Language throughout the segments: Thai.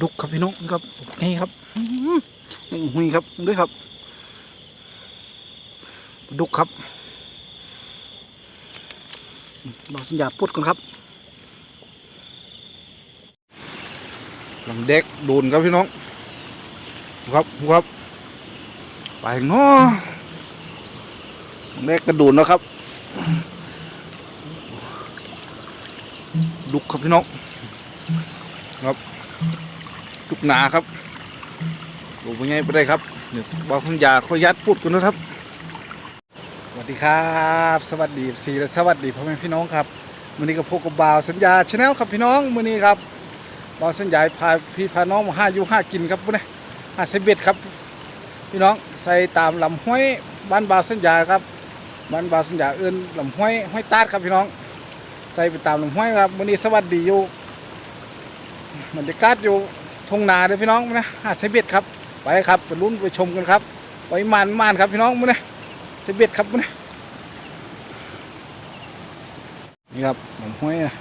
ดุกครับพี่น้องครับนี่ครับอื้อหือนี่หุยครับด้วยครับ ดุกครับเราสัญญาพุดกันครับลำเด็กโดนครับพี่น้อง ครับครับไปเนาะลำเด็กกระโดนแล้วครับ ดุกครับพี่น้องครับ ดุกหนาครับดูเป็นไงไปได้ครับเดี๋ยวบอกพัญญาขอยัดพูดกันนะครับ สวัสดีครับ สวัสดีสีและสวัสดีพ่อแม่พี่น้องครับวันนี้ก็พบกับบ่าวสัญญาชาแนลครับพี่น้องวันนี้ครับบ่าวสัญญาพาพี่พาน้องมาห้าอยู่ห้ากินครับพวกนี้ห้าใส่เบ็ดครับ พี่น้องใส่ตามลำห้วยบ้านบ่าวสัญญาครับบ้านบ่าวสัญญาเอื้นลำห้วยห้วยตาดครับพี่น้อง ใส่ไปตามลำห้วยครับวันนี้สวัสดีอยู่บรรยากาศอยู่ ทงนาเลยพี่น้องนะหาดใช้เบ็ดครับไปครับไปลุ้นไปชมกันครับไปมานมานครับพี่น้องมื้อนะใช้เบ็ดครับมื้อนะนี่ครับลำห้วยนะ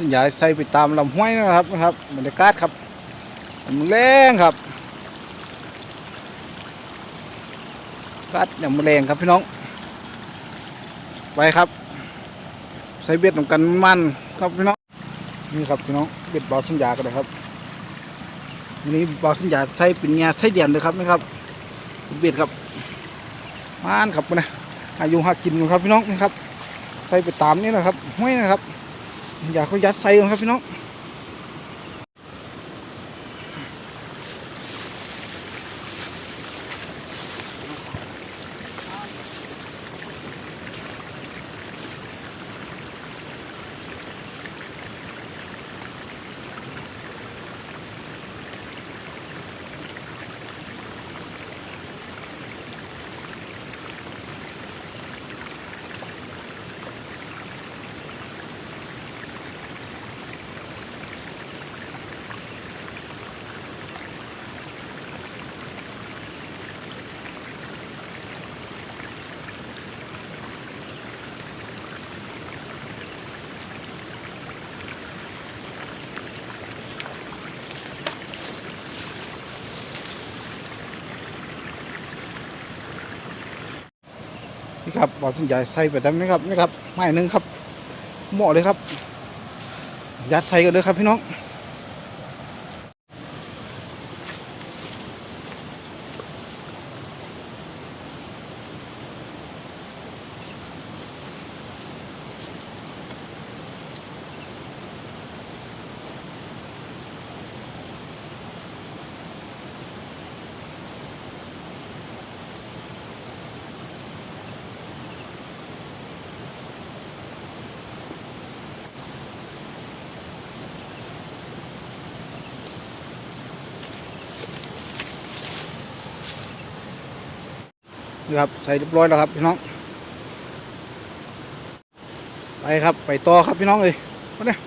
สัญญาใส่ไปตามลำห้วยนะครับนะครับบรรยากาศครับมันแรงครับกาศอย่างมันแรงครับพี่น้อง ไปครับ ใส่เบ็ดของกันมันครับพี่น้องนี่ครับพี่น้องเบ็ดบอสัญญากันเลยครับ วันนี้บอสัญญาใช้เป็นเงาใช้เดียนเลยครับนะครับเบียดครับมานครับนะอายุหากินครับพี่น้องนะครับใส่ไปตามนี่นะครับห้วยนะครับ อยากเขายัดใส่กันครับพี่น้อง นี่ครับบอสัญญาใส่ไปดำนะครับนี่ครับไม้หนึ่งครับเหมาะเลยครับ ยัดใส่กันเลยครับพี่น้อง นี่ครับใส่เรียบร้อยแล้วครับพี่น้อง ไปครับไปต่อครับพี่น้องเอ้ยมาเนี่ย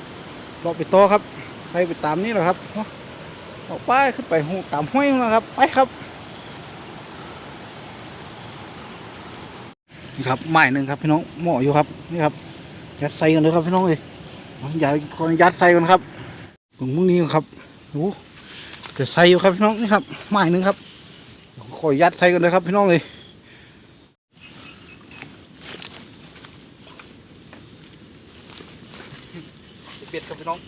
เราไปต่อครับ ใส่ไปตามนี้แหละครับเนาะออกไปขึ้นไปหูตามห้วยนะครับไปครับนี่ครับไม้หนึ่งครับพี่น้องเหมาะอยู่ครับนี่ครับยัดใส่กันเลยครับพี่น้องเอ้ยอย่าขออนุญาตใส่กันครับถึงพรุ่งนี้ครับโอ้จะใส่อยู่ครับพี่น้องนี่ครับไม้หนึ่งครับขออนุญาตใส่กันเลยครับพี่น้องเอ้ย เบ็ดครับพี่น้อง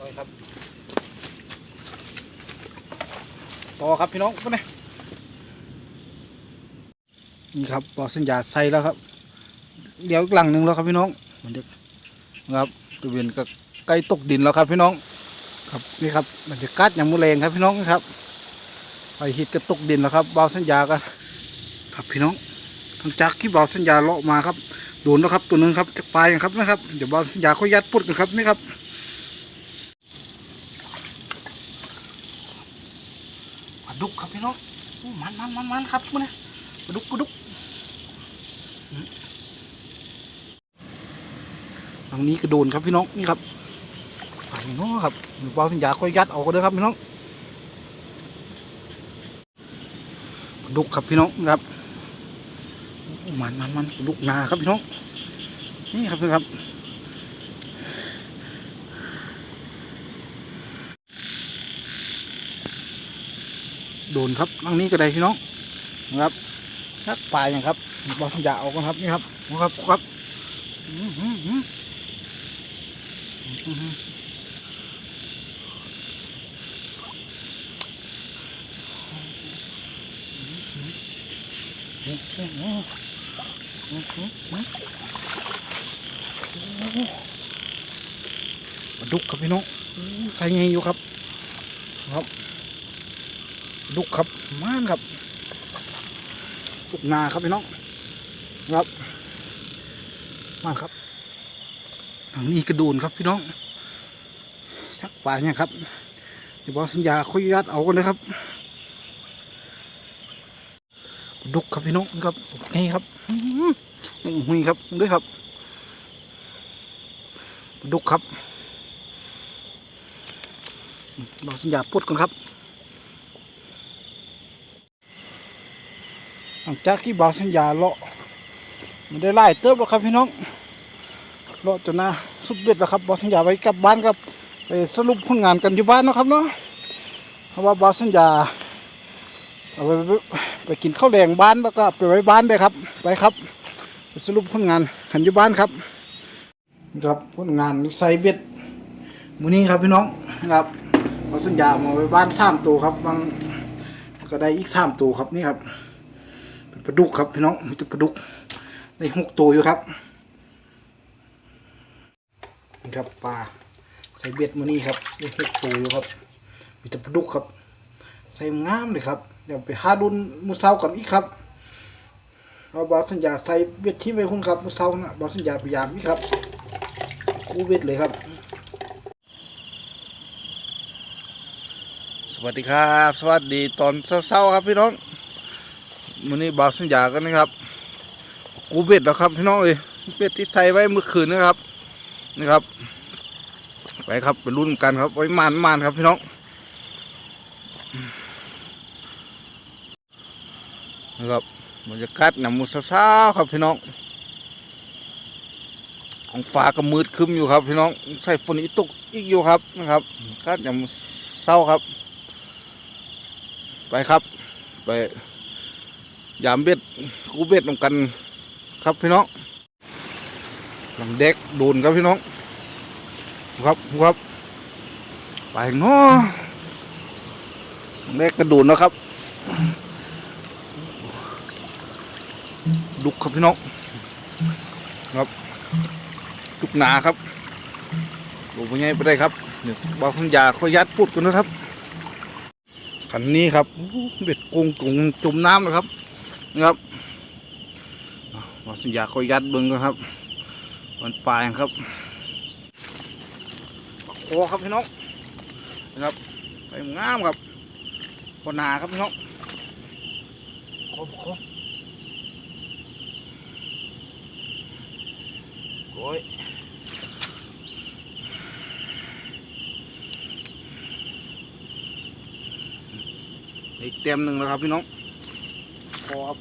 ร้อยครับต่อครับพี่น้องก็เนี่ยนี่ครับปอสัญญาใส่แล้วครับ เดี๋ยวอีกหลังหนึ่งแล้วครับพี่น้องมันจะครับตัวเวียนก็ใกล้ตกดินแล้วครับพี่น้อง ครับนี่ครับบรรยากาศอย่างมุแรงครับพี่น้องครับไปหิดก็ตกดินแล้วครับเบาสัญญากันครับพี่น้องหลังจากที่เบาสัญญาเลาะมาครับโดนแล้วครับตัวนึงครับจากปลายครับนะครับเดี๋ยวเบาสัญญาเขายัดปุดกันครับนี่ครับ ดุกครับพี่น้องโอ้ มันมันมันมันครับนนะปลาดุกปลาดุกอืมตรงนี้กระโดนครับพี่น้องนี่ครับไปเนาะครับมีบอลสัญญาค่อยยัดออกก็ได้ครับพี่น้องปลาดุกครับพี่น้องครับมันมันมันดุกนาครับพี่น้องนี่ครับพี่ครับ โดนครับลังนี้ก็ได้พี่น้องนะครับทักปลายอย่างครับบอลสัญญาออกก่อนครับนี่ครับนะครับครับปลาดุกครับพี่น้องใส่ไงอยู่ครับ ครับ ลูกครับม่านครับลูกนาครับพี่น้องครับม่านครับทางนี้กระดูนครับพี่น้องชักปลาเนี่ยครับเดี๋ยวบอกสัญญาคุยยัดเอากันเลยครับดุกครับพี่น้องครับนี่ครับหือนี่หุยครับด้วยครับ ดุกครับบอกสัญญาพุดก่อนครับ ลังจากที่บ่าวสัญญาเลาะมันได้ไล่เติบแล้วครับพี่น้องเลาะจนนะสุดเบ็ดแล้วครับบ่าวสัญญาไปกลับบ้านครับไปสรุปผลงานกันอยู่บ้านนะครับเนาะเพราะว่าบ่าวสัญญาเอาไปไปไปกินข้าวแดงบ้านแล้วก็ไปไว้บ้านด้วยครับ ไปครับ สรุปผลงานกันอยู่บ้านครับครับผลงานใส่เบ็ดมือนี้ครับพี่น้องครับบาสัญญามาไว้บ้านสามตัวครับบางก็ได้อีกสามตัวครับนี่ครับ ลาดุกครับพี่น้องมีแต่ปลาดุกได้หกตัวอยู่ครับนี่ครับปลาใส่เบ็ดมานี่ครับได้หกตัวอยู่ครับมีแต่ปลาดุกครับ ใส่งามเลยครับเดี๋ยวไปหาดุนมือเช้ากันอีกครับเราบอสัญญาใส่เบ็ดที่ไว้คุณครับมือเช้านะบอสัญญาพยายามอีกครับกู้เบ็ดเลยครับสวัสดีครับ สวัสดีตอนเช้าๆครับพี่น้อง มันนี้บาสัญญากันนะครับกูเบ็ดแล้วครับพี่น้องเอ้ยเบ็ดที่ใส่ไว้เมื่อคืนนะครับนี่ครับ ไปครับไปรุ่นกันครับไว้มานมานครับพี่น้องนะครับบรรยากาศหนำมุสเช้าๆครับพี่น้อง ของฟ้าก็มืดคึมอยู่ครับพี่น้องใส่ฝนอีกตกอีกอยู่ครับนะครับกาศหนำเช้าครับ ไปครับไป ยามเบ็ดกูเบ็ดลงกันครับพี่น้องหลังเด็กโดนครับพี่น้อง ครับครับไปเนาะเด็กกระโดนนะครับลุกครับพี่น้องครับลุกหนาครับโอ้ยไงไปได้ครับเดี๋ยบอกคุณยาขอยัดพูดกันนะครับคันนี้ครับเบ็ดกงกงจมน้ำนะครับ นะครับวาสัญญาคอยยัดเบิ้งกันครับมันปลายครับโคครับพี่น้องนะครับไปงามครับพอนาครับพี่น้องโคโคโอ้ยอีกเต็มหนึ่งแล้วครับพี่น้อง อครับ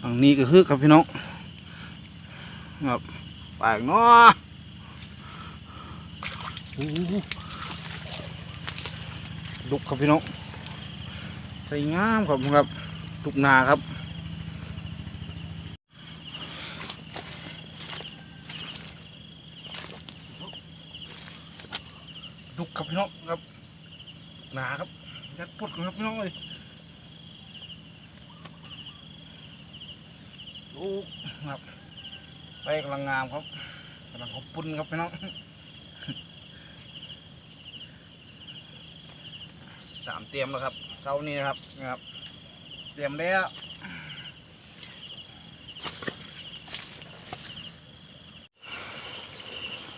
ทางนี้ก็คือครับพี่น้องครับปากเนาะโอ้โหดุกครับพี่น้องใส่งามครับครับดุกนาครับดุกครับพี่น้องครับหนาครับ ยัดปดกันครับพี่น้องเลยลูกครับไปกำลังงามครับกำลังขอบปุ่นครับพี่น้องสามเตรียมแล้วครับเช้านี้นะครับนะครับ เตรียมแล้ว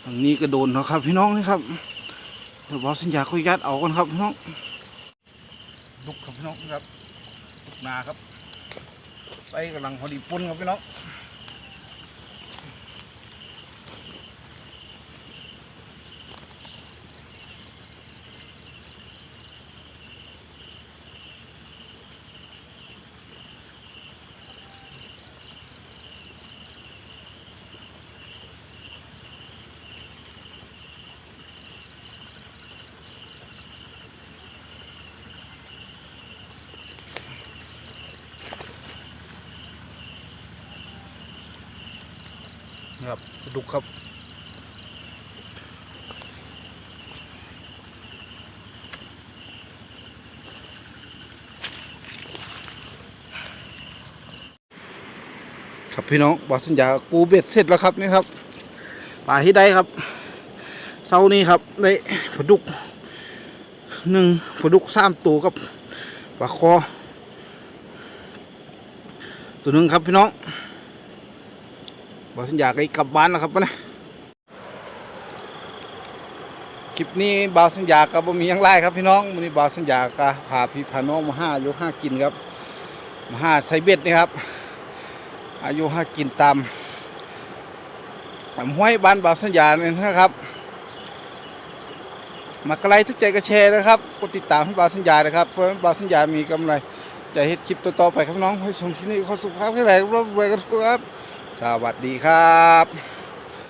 ทางนี้ก็โดนแล้วครับพี่น้องนี่ครับเดี๋ยวบอสัญญาขออนุญาตเอากันครับพี่น้อง น้องครับนาครับไปกำลังพอดีปุ่นครับพี่น้อง ครับดุกครับครับพี่น้องบอกสัญญากูเบ็ดเสร็จแล้วครับนี่ครับปลาที่ได้ครับเช้านี้ครับได้ปลาดุกหนึ่งปลาดุกสามตัวกับปลาคอตัวหนึ่งครับพี่น้อง บอสัญญาก็กลับบ้านแล้วครับนะคลิปนี้บาวสัญญาก็บ่มีหยังไล่ครับพี่น้องวันนี้บาวสัญญาก็พาพี่พาน้องมาห้าอายุห้ากินครับมาห้าไซเบ็ดนี่ครับ อายุห้ากินตามห้วยบ้านบาวสัญญาเนี่ยนะครับ มากระไรทุกใจก็แชร์นะครับกดติดตามให้บาวสัญญานะครับเพื่อบาวสัญญามีกำไรจะเฮ็ดคลิปต่อๆไปครับน้องให้ชมคลิปนี้ขอสุขภาพแข็งแรงร่ำรวยกันทุกคนครับ สวัสดีครับ